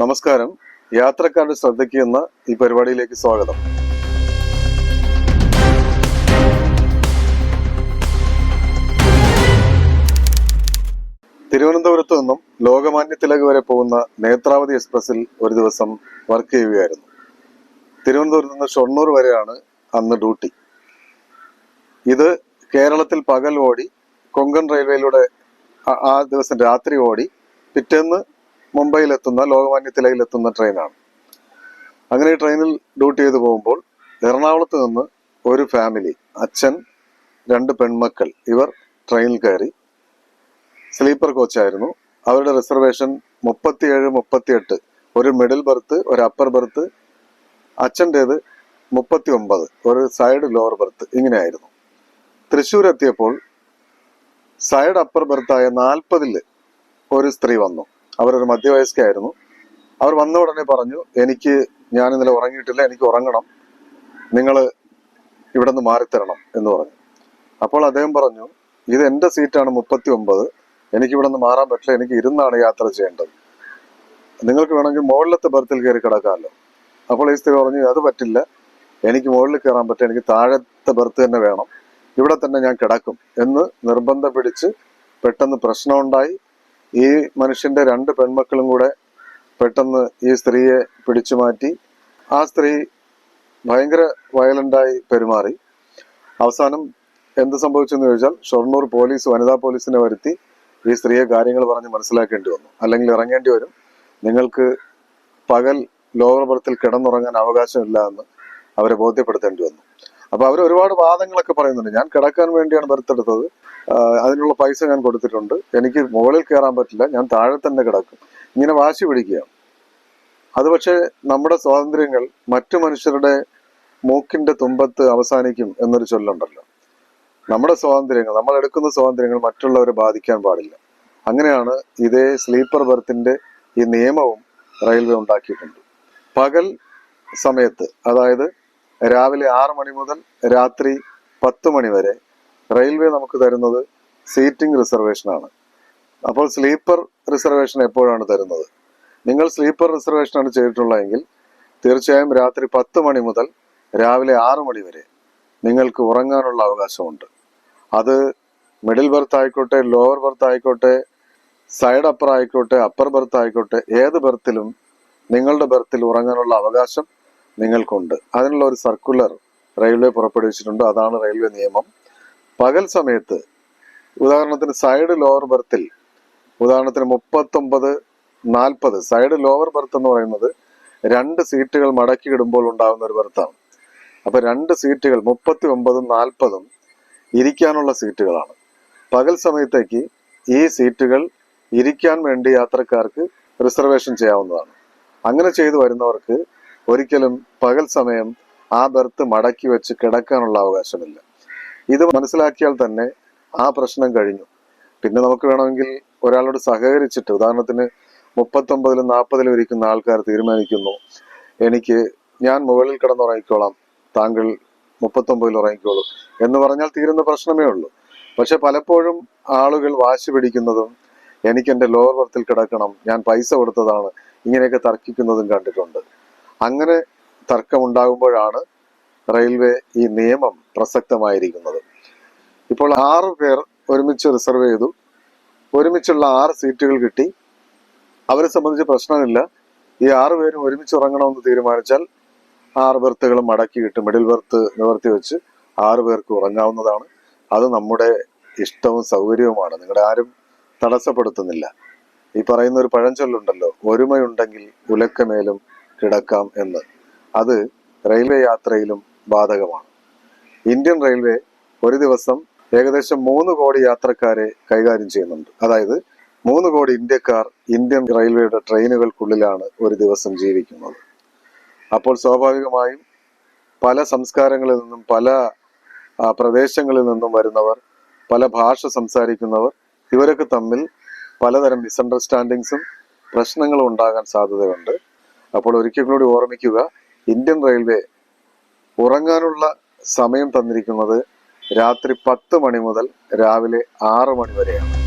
നമസ്കാരം. യാത്രക്കാരുടെ ശ്രദ്ധയ്ക്ക് എന്ന ഈ പരിപാടിയിലേക്ക് സ്വാഗതം. തിരുവനന്തപുരത്ത് നിന്നും ലോകമാന്യ തിലക് വരെ പോകുന്ന നേത്രാവതി എക്സ്പ്രസിൽ ഒരു ദിവസം വർക്ക് ചെയ്യുകയായിരുന്നു. തിരുവനന്തപുരത്ത് നിന്ന് ഷൊർണൂർ വരെയാണ് അന്ന് ഡ്യൂട്ടി. ഇത് കേരളത്തിൽ പകൽ ഓടി കൊങ്കൺ റെയിൽവേയിലൂടെ ആ ദിവസം രാത്രി ഓടി പിറ്റേന്ന് മുംബൈയിലെത്തുന്ന ലോകമാന്യ തിലകിലെത്തുന്ന ട്രെയിനാണ്. അങ്ങനെ ഈ ട്രെയിനിൽ ഡ്യൂട്ടി ചെയ്ത് പോകുമ്പോൾ എറണാകുളത്ത് നിന്ന് ഒരു ഫാമിലി അച്ഛൻ രണ്ട് പെൺമക്കൾ ഇവർ ട്രെയിനിൽ കയറി. സ്ലീപ്പർ കോച്ചായിരുന്നു. അവരുടെ റിസർവേഷൻ മുപ്പത്തിയേഴ് മുപ്പത്തിയെട്ട് ഒരു മിഡിൽ ബർത്ത് ഒരു അപ്പർ ബർത്ത് അച്ഛന്റേത് മുപ്പത്തി ഒമ്പത് ഒരു സൈഡ് ലോവർ ബർത്ത് ഇങ്ങനെയായിരുന്നു. തൃശ്ശൂർ എത്തിയപ്പോൾ സൈഡ് അപ്പർ ബർത്തായ നാൽപ്പതിൽ ഒരു സ്ത്രീ വന്നു. അവരൊരു മധ്യവയസ്കായിരുന്നു അവർ വന്ന ഉടനെ പറഞ്ഞു എനിക്ക് ഞാൻ ഇന്നലെ ഉറങ്ങിയിട്ടില്ല എനിക്ക് ഉറങ്ങണം. നിങ്ങൾ ഇവിടെ നിന്ന് മാറിത്തരണം എന്ന് പറഞ്ഞു. അപ്പോൾ അദ്ദേഹം പറഞ്ഞു ഇത് എന്റെ സീറ്റാണ് മുപ്പത്തി ഒമ്പത് എനിക്ക് ഇവിടെ നിന്ന് മാറാൻ പറ്റില്ല എനിക്ക് ഇരുന്നാണ് യാത്ര ചെയ്യേണ്ടത്. നിങ്ങൾക്ക് വേണമെങ്കിൽ മുകളിലത്തെ ബർത്തിൽ കയറി കിടക്കാമല്ലോ. അപ്പോൾ ഈ സ്ത്രീ പറഞ്ഞു അത് പറ്റില്ല. എനിക്ക് മുകളിൽ കയറാൻ പറ്റില്ല എനിക്ക് താഴത്തെ ബർത്ത് തന്നെ വേണം. ഇവിടെ തന്നെ ഞാൻ കിടക്കും എന്ന് നിർബന്ധം പിടിച്ച് പെട്ടെന്ന് പ്രശ്നമുണ്ടായി. ഈ മനുഷ്യന്റെ രണ്ട് പെൺമക്കളും കൂടെ പെട്ടെന്ന് ഈ സ്ത്രീയെ പിടിച്ചു മാറ്റി ആ സ്ത്രീ ഭയങ്കര വയലന്റായി പെരുമാറി. അവസാനം എന്ത് സംഭവിച്ചെന്ന് ചോദിച്ചാൽ ഷൊർണൂർ പോലീസ് വനിതാ പോലീസിനെ വരുത്തി ഈ സ്ത്രീയെ കാര്യങ്ങൾ പറഞ്ഞ് മനസ്സിലാക്കേണ്ടി വന്നു. അല്ലെങ്കിൽ ഇറങ്ങേണ്ടി വരും. നിങ്ങൾക്ക് പകൽ ലോവർ ബർത്തിൽ കിടന്നുറങ്ങാൻ അവകാശമില്ല എന്ന് അവരെ ബോധ്യപ്പെടുത്തേണ്ടി വന്നു. അപ്പൊ അവർ ഒരുപാട് വാദങ്ങളൊക്കെ പറയുന്നുണ്ട്. ഞാൻ കിടക്കാൻ വേണ്ടിയാണ് ബർത്തെടുത്തത് അതിനുള്ള പൈസ ഞാൻ കൊടുത്തിട്ടുണ്ട്. എനിക്ക് മുകളിൽ കയറാൻ പറ്റില്ല. ഞാൻ താഴെ തന്നെ കിടക്കും. ഇങ്ങനെ വാശി പിടിക്കുക. അത് പക്ഷേ നമ്മുടെ സ്വാതന്ത്ര്യങ്ങൾ മറ്റു മനുഷ്യരുടെ മൂക്കിന്റെ തുമ്പത്ത് അവസാനിക്കും എന്നൊരു ചൊല്ലുണ്ടല്ലോ. നമ്മുടെ സ്വാതന്ത്ര്യങ്ങൾ നമ്മൾ എടുക്കുന്ന സ്വാതന്ത്ര്യങ്ങൾ മറ്റുള്ളവരെ ബാധിക്കാൻ പാടില്ല. അങ്ങനെയാണ് ഇതേ സ്ലീപ്പർ ബർത്തിന്റെ ഈ നിയമവും റെയിൽവേ ഉണ്ടാക്കിയിട്ടുണ്ട്. പകൽ സമയത്ത് അതായത് രാവിലെ ആറ് മണി മുതൽ രാത്രി പത്ത് മണി വരെ റെയിൽവേ നമുക്ക് തരുന്നത് സീറ്റിംഗ് റിസർവേഷൻ ആണ്. അപ്പോൾ സ്ലീപ്പർ റിസർവേഷൻ എപ്പോഴാണ് തരുന്നത്? നിങ്ങൾ സ്ലീപ്പർ റിസർവേഷൻ ആണ് ചെയ്തിട്ടുള്ളതെങ്കിൽ തീർച്ചയായും രാത്രി പത്ത് മണി മുതൽ രാവിലെ ആറ് മണി വരെ നിങ്ങൾക്ക് ഉറങ്ങാനുള്ള അവകാശമുണ്ട്. അത് മിഡിൽ ബെർത്ത് ആയിക്കോട്ടെ ലോവർ ബെർത്ത് ആയിക്കോട്ടെ സൈഡ് അപ്പർ ആയിക്കോട്ടെ അപ്പർ ബെർത്ത് ആയിക്കോട്ടെ ഏത് ബെർത്തിലും നിങ്ങളുടെ ബെർത്തിൽ ഉറങ്ങാനുള്ള അവകാശം നിങ്ങൾക്കുണ്ട്. അതിനുള്ള ഒരു സർക്കുലർ റെയിൽവേ പുറപ്പെടുവിച്ചിട്ടുണ്ട്. അതാണ് റെയിൽവേ നിയമം. പകൽ സമയത്ത് ഉദാഹരണത്തിന് സൈഡ് ലോവർ ബർത്തിൽ ഉദാഹരണത്തിന് മുപ്പത്തൊമ്പത് നാൽപ്പത് സൈഡ് ലോവർ ബർത്ത് എന്ന് പറയുന്നത് രണ്ട് സീറ്റുകൾ മടക്കി ഇടുമ്പോൾ ഉണ്ടാകുന്ന ഒരു ബർത്താണ് അപ്പൊ രണ്ട് സീറ്റുകൾ മുപ്പത്തി ഒമ്പതും നാൽപ്പതും ഇരിക്കാനുള്ള സീറ്റുകളാണ് പകൽ സമയത്തേക്ക് ഈ സീറ്റുകൾ ഇരിക്കാൻ വേണ്ടി യാത്രക്കാർക്ക് റിസർവേഷൻ ചെയ്യാവുന്നതാണ്. അങ്ങനെ ചെയ്തു വരുന്നവർക്ക് ഒരിക്കലും പകൽ സമയം ആ ബെർത്ത് മടക്കി വെച്ച് കിടക്കാനുള്ള അവകാശമില്ല. ഇത് മനസ്സിലാക്കിയാൽ തന്നെ ആ പ്രശ്നം കഴിഞ്ഞു. പിന്നെ നമുക്ക് വേണമെങ്കിൽ ഒരാളോട് സഹകരിച്ചിട്ട് ഉദാഹരണത്തിന് മുപ്പത്തൊമ്പതിലും നാൽപ്പതിലും ഇരിക്കുന്ന ആൾക്കാർ തീരുമാനിക്കുന്നു. എനിക്ക് ഞാൻ മുകളിൽ കിടന്നുറങ്ങിക്കോളാം. താങ്കൾ മുപ്പത്തൊമ്പതിൽ ഉറങ്ങിക്കോളൂ എന്ന് പറഞ്ഞാൽ തീരുന്ന പ്രശ്നമേ ഉള്ളൂ. പക്ഷെ പലപ്പോഴും ആളുകൾ വാശി പിടിക്കുന്നതും എനിക്ക് എന്റെ ലോവർ ബർത്തിൽ കിടക്കണം ഞാൻ പൈസ കൊടുത്തതാണ് ഇങ്ങനെയൊക്കെ തർക്കിക്കുന്നതും കണ്ടിട്ടുണ്ട്. അങ്ങനെ തർക്കമുണ്ടാകുമ്പോഴാണ് റെയിൽവേ ഈ നിയമം പ്രസക്തമായിരിക്കുന്നത്. ഇപ്പോൾ ആറ് പേർ ഒരുമിച്ച് റിസർവ് ചെയ്തു. ഒരുമിച്ചുള്ള ആറ് സീറ്റുകൾ കിട്ടി. അവരെ സംബന്ധിച്ച് പ്രശ്നമില്ല. ഈ ആറ് പേരും ഒരുമിച്ച് ഉറങ്ങണമെന്ന് തീരുമാനിച്ചാൽ ആറ് ബെർത്തുകൾ മടക്കി കിട്ടും. മിഡിൽ ബെർത്ത് നിവർത്തി വെച്ച് ആറ് പേർക്ക് ഉറങ്ങാവുന്നതാണ്. അത് നമ്മുടെ ഇഷ്ടവും സൗകര്യവുമാണ്. നിങ്ങളുടെ ആരും തടസ്സപ്പെടുത്തുന്നില്ല. ഈ പറയുന്ന ഒരു പഴഞ്ചൊല്ലുണ്ടല്ലോ ഒരുമയുണ്ടെങ്കിൽ ഉലക്കമേലും കിടക്കാം എന്ന്. അത് റെയിൽവേ യാത്രയിലും ബാധകമാണ്. ഇന്ത്യൻ റെയിൽവേ ഒരു ദിവസം ഏകദേശം മൂന്ന് കോടി യാത്രക്കാരെ കൈകാര്യം ചെയ്യുന്നുണ്ട്. അതായത് മൂന്ന് കോടി ഇന്ത്യക്കാർ ഇന്ത്യൻ റെയിൽവേയുടെ ട്രെയിനുകൾക്കുള്ളിലാണ് ഒരു ദിവസം ജീവിക്കുന്നത്. അപ്പോൾ സ്വാഭാവികമായും പല സംസ്കാരങ്ങളിൽ നിന്നും പല പ്രദേശങ്ങളിൽ നിന്നും വരുന്നവർ പല ഭാഷ സംസാരിക്കുന്നവർ ഇവരൊക്കെ തമ്മിൽ പലതരം മിസ്അണ്ടർസ്റ്റാൻഡിങ്സും പ്രശ്നങ്ങളും ഉണ്ടാകാൻ സാധ്യതയുണ്ട്. അപ്പോൾ ഒരിക്കൽ കൂടി ഓർമ്മിക്കുക ഇന്ത്യൻ റെയിൽവേ ഉറങ്ങാനുള്ള സമയം തന്നിരിക്കുന്നത് രാത്രി പത്ത് മണി മുതൽ രാവിലെ ആറ് മണി വരെയാണ്.